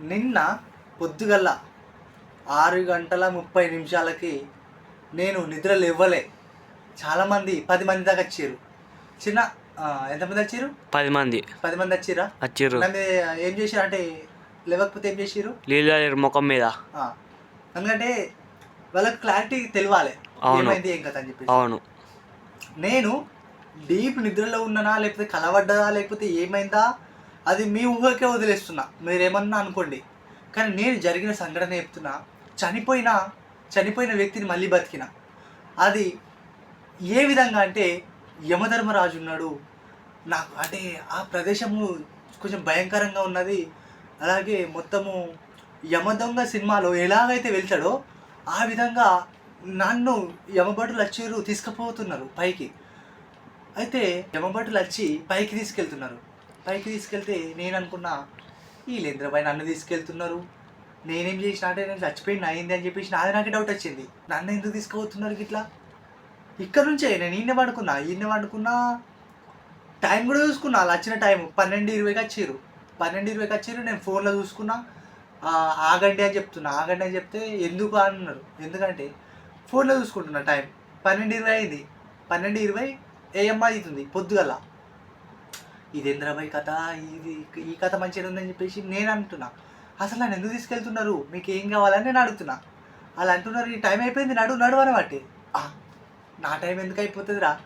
నిన్న పొద్దుగల్లా ఆరు గంటల ముప్పై నిమిషాలకి నేను నిద్ర లేవ్వలే చాలామంది పది మంది దాకా వచ్చారు. చిన్న ఎంతమంది వచ్చారు? పది మంది. పది మంది వచ్చిరా? వచ్చిర్రు నన్ను ఏం చేశారు? అంటే లేవకపోతే ఏం చేసిర్రు నీళ్ళు ముఖం మీద. ఎందుకంటే వాళ్ళకి క్లారిటీ తెలియాలి. ఏమైంది ఏం కథ అని చెప్పేసి. అవును. నేను డీప్ నిద్రలో ఉన్నానా లేకపోతే కలవడ్డదా లేకపోతే ఏమైందా? అది మీ ఊహకే వదిలేస్తున్నా. మీరేమన్నా అనుకోండి. కానీ నేను జరిగిన సంఘటన చెప్తున్నా. చనిపోయిన చనిపోయిన వ్యక్తిని మళ్ళీ బతికిన. అది ఏ విధంగా అంటే యమధర్మరాజు ఉన్నాడు. నాకు అంటే ఆ ప్రదేశము కొంచెం భయంకరంగా ఉన్నది. అలాగే మొత్తము యమదొంగ సినిమాలో ఎలాగైతే వెళ్తాడో ఆ విధంగా నన్ను యమభటులు వచ్చిర్రు తీసుకుపోతున్నారు పైకి. అయితే యమభటులు వచ్చి పైకి తీసుకెళ్తున్నారు. పైకి తీసుకెళ్తే నేను అనుకున్నా ఈ లేంద్రబాయ్ నన్ను తీసుకెళ్తున్నారు. నేనేం చేసిన అంటే నేను చచ్చిపోయిన అయింది అని చెప్పేసి నాది నాకు డౌట్ వచ్చింది. నన్ను ఎందుకు తీసుకుపోతున్నారు ఇట్లా ఇక్కడ నుంచే నేను ఈయన పడుకున్నా ఈయన పడుకున్నా టైం కూడా చూసుకున్నా. వాళ్ళు వచ్చిన టైం పన్నెండు ఇరవైకి వచ్చిర్రు. పన్నెండు ఇరవైకి వచ్చిర్రు నేను ఫోన్లో చూసుకున్నా. ఆగండి అని చెప్తున్నా. ఆగండి అని చెప్తే ఎందుకు అన్నారు? ఎందుకంటే ఫోన్లో చూసుకుంటున్నా టైం. పన్నెండు ఇరవై అయింది. పన్నెండు ఇరవై ఏఎం అవుతుంది పొద్దుగల. ఇది కథ ఇది ఈ కథ మంచిగా ఉందని చెప్పేసి నేను అంటున్నా. అసలు నన్ను ఎందుకు తీసుకెళ్తున్నారు? మీకు ఏం కావాలని నేను అడుగుతున్నా. వాళ్ళు అంటున్నారు ఈ టైం అయిపోయింది నడు నడు అని నా టైం ఎందుకు అయిపోతుందిరా?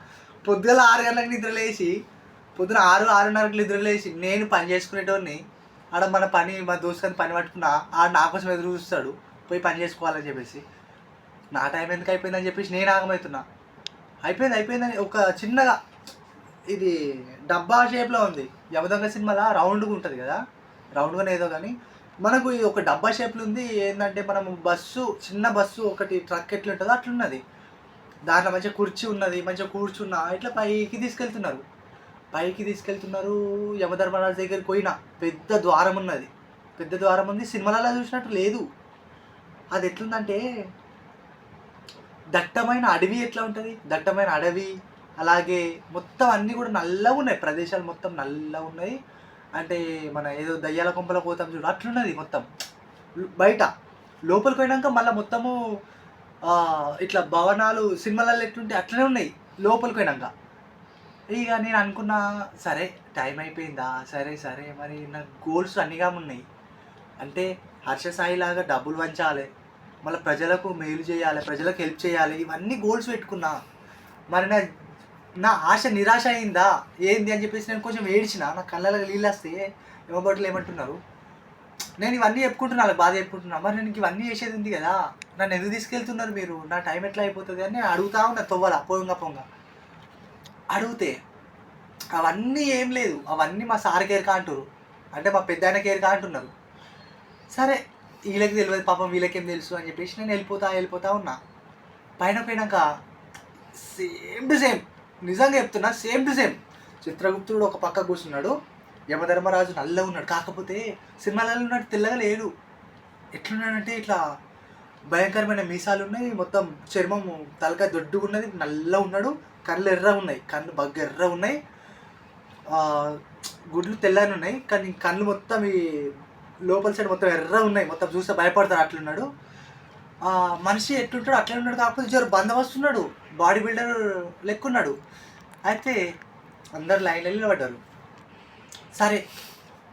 పొద్దుగల ఆరు గంటలకు నిద్ర లేచి పొద్దున ఆరు ఆరున్నరకు నిద్ర లేచి నేను పని చేసుకునేటోడిని ఆడ మన పని మా దోస్తుని పని పట్టుకున్నా ఆడ నా కోసం ఎదురు చూస్తాడు పోయి పని చేసుకోవాలని చెప్పేసి. నా టైం ఎందుకు అయిపోయిందని చెప్పేసి నేను ఆగమవుతున్నా. అయిపోయింది అయిపోయిందని ఒక చిన్నగా ఇది డబ్బా షేప్లో ఉంది. యమదొంగ సినిమాలో? రౌండ్గా ఉంటుంది కదా? రౌండ్గానే ఏదో కానీ. మనకు ఇది ఒక డబ్బా షేప్లో ఉంది. ఏంటంటే మనం బస్సు చిన్న బస్సు ఒకటి ట్రక్ ఎట్లా ఉంటుందో అట్లున్నది. దాంట్లో మంచిగా కుర్చీ ఉన్నది మంచిగా కూర్చున్నా ఇట్లా పైకి తీసుకెళ్తున్నారు. పైకి తీసుకెళ్తున్నారు యమధర్మరాజు దగ్గరికి పోయిన. పెద్ద ద్వారం ఉన్నది. పెద్ద ద్వారం ఉంది. సినిమాలలో చూసినట్టు లేదు. అది ఎట్లుందంటే దట్టమైన అడవి ఎట్లా ఉంటుంది? దట్టమైన అడవి అలాగే మొత్తం అన్నీ కూడా నల్లగా ఉన్నాయి. ప్రదేశాలు మొత్తం నల్లగా ఉన్నాయి. అంటే మన ఏదో దయ్యాల కొంపల పోతాం చూడు అట్లున్నది మొత్తం. బయట లోపలికి పోయినాక మళ్ళీ మొత్తము ఇట్లా భవనాలు సినిమాలలో ఎట్లుంటే అట్లనే ఉన్నాయి లోపలికి పోయినాక. ఇక నేను అనుకున్నా సరే టైం అయిపోయిందా? సరే సరే మరి నా గోల్స్ అన్నిగా ఉన్నాయి. అంటే హర్ష సాయి లాగా డబ్బులు వంచాలి మళ్ళీ ప్రజలకు మేలు చేయాలి ప్రజలకు హెల్ప్ చేయాలి. ఇవన్నీ గోల్స్ పెట్టుకున్నా. మరి నా నా ఆశ నిరాశ అయిందా? ఏంది అని చెప్పేసి నేను కొంచెం ఏడ్చిన. నా కళ్ళలో నీళ్ళు వస్తే ఇవ్వబట్లు ఏమంటున్నారు? నేను ఇవన్నీ చెప్పుకుంటున్నా వాళ్ళకి బాధ చెప్పుకుంటున్నా. మరి నేను ఇవన్నీ చేసేది ఉంది కదా. నన్ను ఎందుకు తీసుకెళ్తున్నారు మీరు? నా టైం ఎట్లా అయిపోతుంది అని నేను అడుగుతా ఉన్నా తొవ్వల పొంగ పొంగ. అడిగితే అవన్నీ ఏం లేదు. అవన్నీ మా సార్ కేర్ అంటారు అంటే మా పెద్ద ఆయన కేర్ అంటున్నారు. సరే వీళ్ళకి తెలియదు పాపం వీళ్ళకేం తెలుసు అని చెప్పేసి నేను వెళ్ళిపోతా వెళ్ళిపోతా ఉన్నా. పైన పోయినాక సేమ్ టు సేమ్ నిజంగా చెప్తున్నా సేమ్ టు సేమ్ చిత్రగుప్తుడు ఒక పక్క కూర్చున్నాడు యమధర్మరాజు నల్ల ఉన్నాడు. కాకపోతే సినిమాలలో ఉన్నాడు తెల్లగా లేడు. ఎట్లున్నాడంటే ఇట్లా భయంకరమైన మీసాలు ఉన్నాయి మొత్తం చర్మం తలకాయ దొడ్డుగా ఉన్నది నల్ల ఉన్నాడు. కళ్ళు ఎర్ర ఉన్నాయి కళ్ళు బగ్గ ఎర్ర ఉన్నాయి. గుడ్లు తెల్లని ఉన్నాయి కానీ కళ్ళు మొత్తం ఈ లోపల సైడ్ మొత్తం ఎర్ర ఉన్నాయి. మొత్తం చూస్తే భయపడతారు అట్లున్నాడు. మనిషి ఎట్లుంటాడు అట్లే ఉన్నాడు కాకపోతే జర బందవస్తున్నాడు బాడీ బిల్డర్ లెక్కున్నాడు. అయితే అందరు లైన్లో నిలబడ్డారు. సరే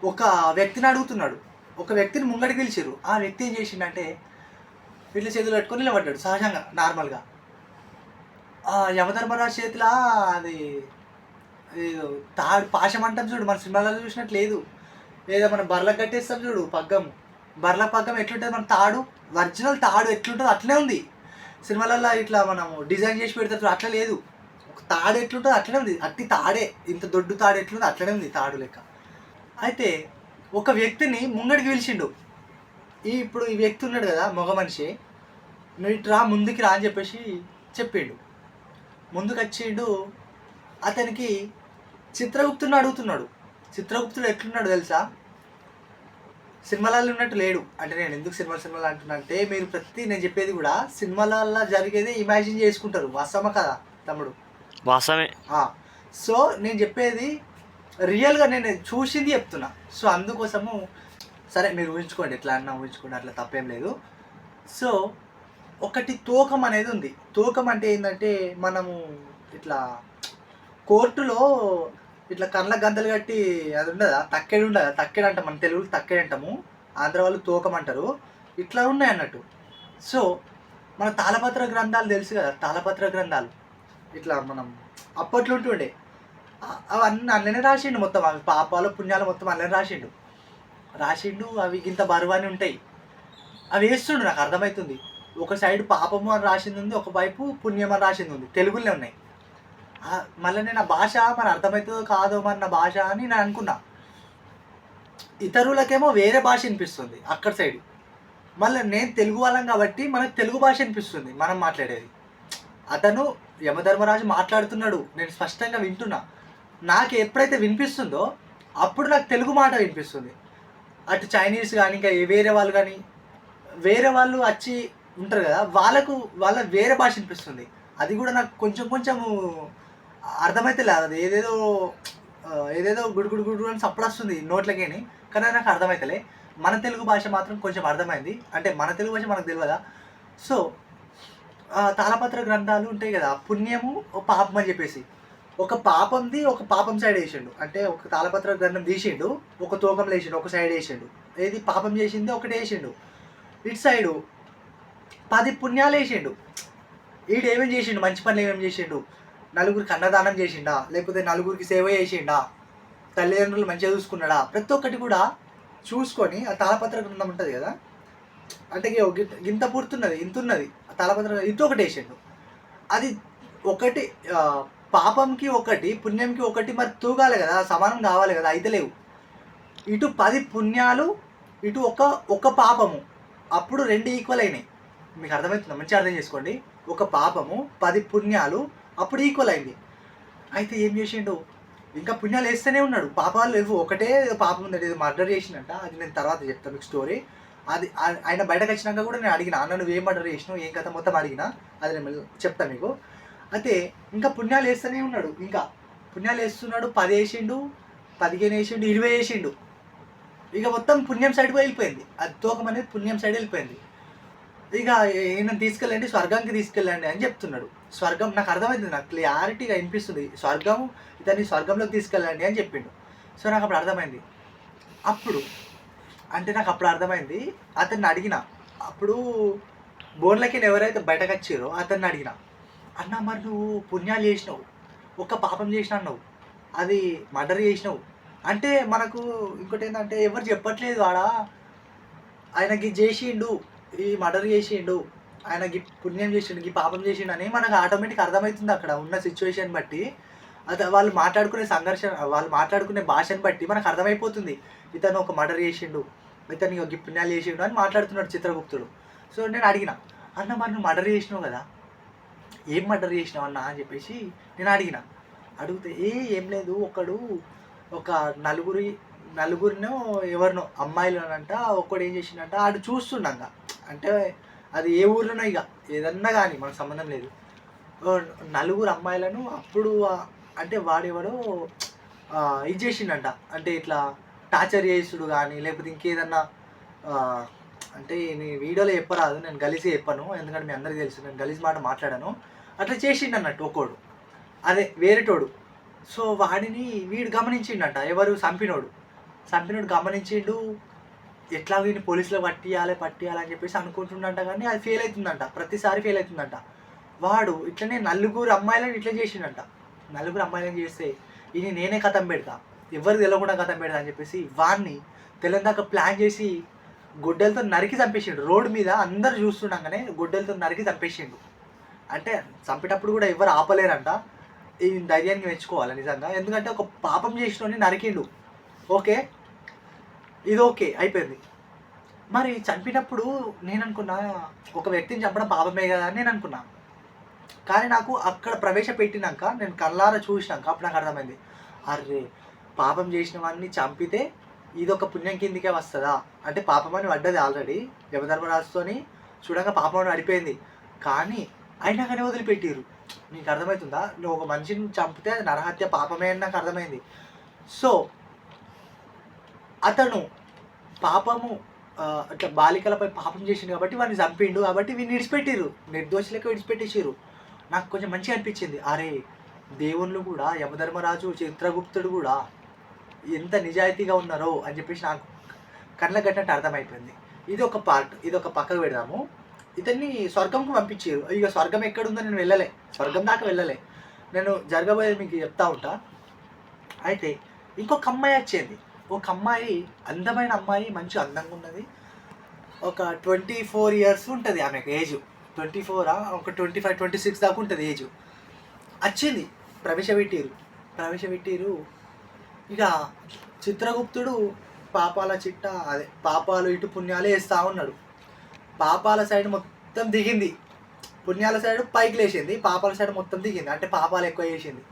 ఒక వ్యక్తిని అడుగుతున్నాడు. ఒక వ్యక్తిని ముంగడికి పిలిచారు. ఆ వ్యక్తి ఏం చేసిండంటే వీళ్ళ చేతులు పెట్టుకొని నిలబడ్డాడు సహజంగా నార్మల్గా. ఆ యమధర్మరాజు చేతిలో అది తాడు పాశం అంటాం చూడు మన సినిమాలలో చూసినట్టు లేదు. ఏదో మనం బర్లకు కట్టేస్తాం చూడు పగ్గం. బర్ల పగ్గం ఎట్లుంటుంది? మన తాడు ఒరిజినల్ తాడు ఎట్లుంటుందో? అట్లే ఉంది. సినిమాలలో ఇట్లా మనము డిజైన్ చేసి పెడతారు అట్లా లేదు. ఒక తాడు ఎట్లుంటుంది? అట్లనే ఉంది. అట్టి తాడే ఇంత దొడ్డు తాడు ఎట్లుంది? అట్లనే ఉంది తాడు లెక్క. అయితే ఒక వ్యక్తిని ముంగడికి పిలిచిండు. ఈ ఇప్పుడు ఈ వ్యక్తి ఉన్నాడు కదా మగ మనిషి. నువ్వు ఇటు రా ముందుకి రా అని చెప్పేసి చెప్పిండు. ముందుకు వచ్చిండు అతనికి చిత్రగుప్తుని అడుగుతున్నాడు. చిత్రగుప్తుడు ఎట్లున్నాడు తెలుసా? సినిమాలలో ఉన్నట్టు లేడు. అంటే నేను ఎందుకు సినిమా సినిమాలు అంటున్నా అంటే మీరు ప్రతి నేను చెప్పేది కూడా సినిమాలలో జరిగేది ఇమాజిన్ చేసుకుంటారు. వాస్తవమా కదా తమ్ముడు? వాస్తవమే. ఆ, సో నేను చెప్పేది రియల్గా నేను చూసింది చెప్తున్నా. సో అందుకోసము సరే మీరు ఊహించుకోండి. ఎట్లా అన్నా ఊహించుకోండి. అట్లా తప్పేం లేదు. సో ఒకటి తూకం అనేది ఉంది. తూకం అంటే ఏంటంటే మనము ఇట్లా కోర్టులో ఇట్లా కళ్ళ గంతలు కట్టి అది ఉండదా? తక్కెడు ఉండదా? తక్కెడు అంటాం మన తెలుగులో తక్కెడు అంటాము. ఆంధ్ర వాళ్ళు తూకం అంటారు ఇట్లా ఉన్నాయి అన్నట్టు. సో మన తాళపత్ర గ్రంథాలు తెలుసు కదా? తాళపత్ర గ్రంథాలు. ఇట్లా మనం అప్పట్లో ఉంటుండే. అవన్నీ అందులోనే రాసిండు మొత్తం. అవి పాపాలు పుణ్యాలు మొత్తం అందులోనే రాసిండు. రాసిండు అవి ఇంత బరువాని ఉంటాయి. అవి వేస్తుండు నాకు అర్థమవుతుంది. ఒక సైడ్ పాపము అని రాసింది ఉంది ఒక వైపు పుణ్యం అని రాసింది ఉంది. తెలుగులోనే ఉన్నాయి. మళ్ళీ నేను ఆ భాష మరి అర్థమవుతుందో కాదో మరి నా భాష అని నేను అనుకున్నా. ఇతరులకేమో వేరే భాష అనిపిస్తుంది అక్కడ సైడ్. మళ్ళీ నేను తెలుగు వాళ్ళం కాబట్టి మనకు తెలుగు భాష అనిపిస్తుంది మనం మాట్లాడేది. అతను యమధర్మరాజు మాట్లాడుతున్నాడు నేను స్పష్టంగా వింటున్నా. నాకు ఎప్పుడైతే వినిపిస్తుందో అప్పుడు నాకు తెలుగు మాట వినిపిస్తుంది. అటు చైనీస్ కానీ ఇంకా వేరే వాళ్ళు కానీ వేరే వాళ్ళు వచ్చి ఉంటారు కదా వాళ్ళకు వాళ్ళ వేరే భాష అనిపిస్తుంది అది కూడా నాకు కొంచెం కొంచెము అర్థమైతే లేదు. అది ఏదేదో ఏదేదో గుడి గుడి గుడు అని సప్పుడు వస్తుంది నోట్లకేని కానీ నాకు అర్థమైతలే. మన తెలుగు భాష మాత్రం కొంచెం అర్థమైంది. అంటే మన తెలుగు భాష మనకు తెలియదా సో తాళపత్ర గ్రంథాలు ఉంటాయి కదా పుణ్యము పాపం అని చెప్పేసి. ఒక పాపంది ఒక పాపం సైడ్ వేసిండు. అంటే ఒక తాళపత్ర గ్రంథం తీసిండు ఒక తూకం వేసిండు ఒక సైడ్ వేసిండు. ఏది పాపం చేసింది ఒకటి వేసిండు. ఇటు సైడు పది పుణ్యాలు వేసిండు. ఈడు ఏమేమి చేసిండు? మంచి పనులు ఏమేమి చేసిండు? నలుగురికి అన్నదానం చేసిండా? లేకపోతే నలుగురికి సేవ చేసిండా? తల్లిదండ్రులు మంచిగా చూసుకున్నాడా? ప్రతి ఒక్కటి కూడా చూసుకొని ఆ తాళపత్ర గ్రంథం ఉంటుంది కదా? అంటే ఇగో గిట్- గింత పూర్తున్నది ఇంత ఉన్నది ఆ తాళపత్ర ఇంత ఒకటి వేసిండు. అది ఒకటి పాపంకి ఒకటి పుణ్యంకి ఒకటి మరి తూగాలి కదా? సమానం కావాలి కదా? అయితే లేవు. ఇటు పది పుణ్యాలు ఇటు ఒక ఒక పాపము. అప్పుడు రెండు ఈక్వల్ అయినాయి. మీకు అర్థమవుతుందా? మంచిగా అర్థం చేసుకోండి. ఒక పాపము పది పుణ్యాలు అప్పుడు ఈక్వల్ అయింది. అయితే ఏం చేసిండు? ఇంకా పుణ్యాలు వేస్తూనే ఉన్నాడు. పాపాలు లేవు. ఒకటే పాపం ఉంది. ఇది మర్డర్ చేసిండంట. అది నేను తర్వాత చెప్తాను మీకు స్టోరీ అది ఆయన బయటకు వచ్చినాక కూడా నేను అడిగిన అన్న నువ్వు ఏం మర్డర్ చేసినావు? ఏం కథ? మొత్తం అడిగిన. అది నేను చెప్తాను మీకు. అయితే ఇంకా పుణ్యాలు వేస్తూనే ఉన్నాడు. ఇంకా పుణ్యాలు వేస్తున్నాడు. పది వేసిండు. పదిహేను వేసిండు. ఇరవై వేసిండు. ఇక మొత్తం పుణ్యం సైడ్ వెళ్ళిపోయింది. అది తోకం అనేది పుణ్యం సైడ్ వెళ్ళిపోయింది. ఇక ఈయన తీసుకెళ్ళండి స్వర్గానికి తీసుకెళ్ళండి అని చెప్తున్నాడు. స్వర్గం నాకు అర్థమైంది నాకు క్లియారిటీగా వినిపిస్తుంది స్వర్గం ఇతన్ని స్వర్గంలోకి తీసుకెళ్ళండి అని చెప్పిండు. సో నాకు అప్పుడు అర్థమైంది. అప్పుడు అంటే నాకు అప్పుడు అర్థమైంది అతన్ని అడిగిన. అప్పుడు బోన్లకి ఎవరైతే బయటకు వచ్చారో అతన్ని అడిగిన. అన్న మరి నువ్వు పుణ్యాలు చేసినావు ఒక పాపం చేసిన అన్నావు అది మర్డర్ చేసినావు. అంటే మనకు ఇంకోటి ఏంటంటే ఎవరు చెప్పట్లేదు ఆడ. ఆయనకి చేసిండు ఈ మర్డర్ చేసిండు. ఆయనకి పుణ్యం చేసిండు ఈ పాపం చేసిండు అని మనకు ఆటోమేటిక్ అర్థమవుతుంది అక్కడ ఉన్న సిచ్యువేషన్ బట్టి. అది వాళ్ళు మాట్లాడుకునే సంఘర్షణ వాళ్ళు మాట్లాడుకునే భాషను బట్టి మనకు అర్థమైపోతుంది. ఇతను ఒక మర్డర్ చేసిండు ఇతను ఒక పుణ్యాలు చేసిండు అని మాట్లాడుతున్నాడు చిత్రగుప్తుడు. సో నేను అడిగిన అన్న మరి నువ్వు మర్డర్ చేసినావు కదా? ఏం మర్డర్ చేసినావు అన్న? అని చెప్పేసి నేను అడిగిన. అడిగితే ఏ ఏం లేదు ఒకడు ఒక నలుగురి నలుగురినో ఎవరినో అమ్మాయిలు అంట ఒక్కడు ఏం చేసిండంట ఆడు చూస్తుండంగా అంటే అది ఏ ఊర్లోనో ఇక ఏదన్నా కానీ మనకు సంబంధం లేదు. నలుగురు అమ్మాయిలను అప్పుడు అంటే వాడెవడో ఇది చేసిండంట. అంటే ఇట్లా టార్చర్ చేసుడు కానీ లేకపోతే ఇంకేదన్నా అంటే నేను వీడియోలో చెప్పరాదు నేను గలీసి చెప్పను ఎందుకంటే మీ అందరికీ తెలుసు నేను గలీజ్ మాట మాట్లాడాను. అట్లా చేసిండు అన్నట్టు ఒక్కోడు. అదే వేరేటోడు. సో వాడిని వీడు గమనించిండంట ఎవరు చంపినోడు చంపినోడు గమనించిండు ఎట్లా వీడిని పోలీసులో పట్టియాలి పట్టియాలి అని చెప్పేసి అనుకుంటుండంట కానీ అది ఫెయిల్ అవుతుందంట. ప్రతిసారి ఫెయిల్ అవుతుందంట. వాడు ఇట్లనే నలుగురు అమ్మాయిలను ఇట్లా చేసిండంట. నలుగురు అమ్మాయిలను చేస్తే ఇది నేనే కథం పెడతా ఎవరు తెలియకుండా కథం పెడతా అని చెప్పేసి వాడిని తెలంగాణ ప్లాన్ చేసి గొడ్డలతో నరికి చంపేసిండు. రోడ్డు మీద అందరు చూస్తుండగానే గొడ్డలతో నరికి చంపేసిండు. అంటే చంపేటప్పుడు కూడా ఎవరు ఆపలేరంట. ఈ ధైర్యాన్ని మెచ్చుకోవాలి నిజంగా? ఎందుకంటే ఒక పాపం చేసినోని నరికిండు. ఓకే? ఇది ఓకే అయిపోయింది. మరి చంపినప్పుడు నేను అనుకున్నా ఒక వ్యక్తిని చంపడం పాపమే కదా అని నేను అనుకున్నా కానీ నాకు అక్కడ ప్రవేశపెట్టినాక నేను కళ్ళారా చూసినాక అప్పుడు నాకు అర్థమైంది. అరే పాపం చేసిన వాడిని చంపితే ఇది ఒక పుణ్యం కిందికే వస్తుందా? అంటే పాపం అని పడ్డది ఆల్రెడీ. యమధర్మరాజుతోని చూడంగా పాపం అని అడిపోయింది కానీ అయినా కానీ వదిలిపెట్టిరు నీకు అర్థమవుతుందా నువ్వు ఒక మనిషిని చంపితే అది నరహత్య పాపమే అని నాకు అర్థమైంది. సో అతను పాపము అట్లా బాలికలపై పాపం చేసిండు కాబట్టి వాడిని చంపిండు కాబట్టి వీడిని విడిచిపెట్టిర్రు. నిర్దోషులకు విడిచిపెట్టేసారు నాకు కొంచెం మంచిగా అనిపించింది. అరే దేవుళ్ళు కూడా యమధర్మరాజు చిత్రగుప్తుడు కూడా ఎంత నిజాయితీగా ఉన్నారో అని చెప్పేసి నాకు కళ్ళ కట్టినట్టు అర్థమైపోయింది. ఇది ఒక పార్ట్ ఇది ఒక పక్కకు పెడదాము. ఇతన్ని స్వర్గంకు పంపించారు. ఇక స్వర్గం ఎక్కడుందో నేను వెళ్ళలే. స్వర్గం దాకా వెళ్ళలే. నేను జరగబోయేది మీకు చెప్తా ఉంటా. అయితే ఇంకొక అమ్మాయి వచ్చింది. ఒక అమ్మాయి అందమైన అమ్మాయి మంచి అందంగా ఉన్నది. ఒక ట్వంటీ ఫోర్ ఇయర్స్ ఉంటుంది ఆమెకు ఏజ్. ట్వంటీ ఫోరా ఒక ట్వంటీ ఫైవ్ ట్వంటీ సిక్స్ దాకా ఉంటుంది ఏజ్. వచ్చింది. ప్రవేశపెట్టిరు ప్రవేశపెట్టిరు ఇక చిత్రగుప్తుడు పాపాల చిట్ట అదే పాపాలు ఇటు పుణ్యాలు వేస్తూ ఉన్నాడు. పాపాల సైడ్ మొత్తం దిగింది. పుణ్యాల సైడ్ పైకి లేచింది. పాపాల సైడ్ మొత్తం దిగింది. అంటే పాపాలు ఎక్కువ చేసింది.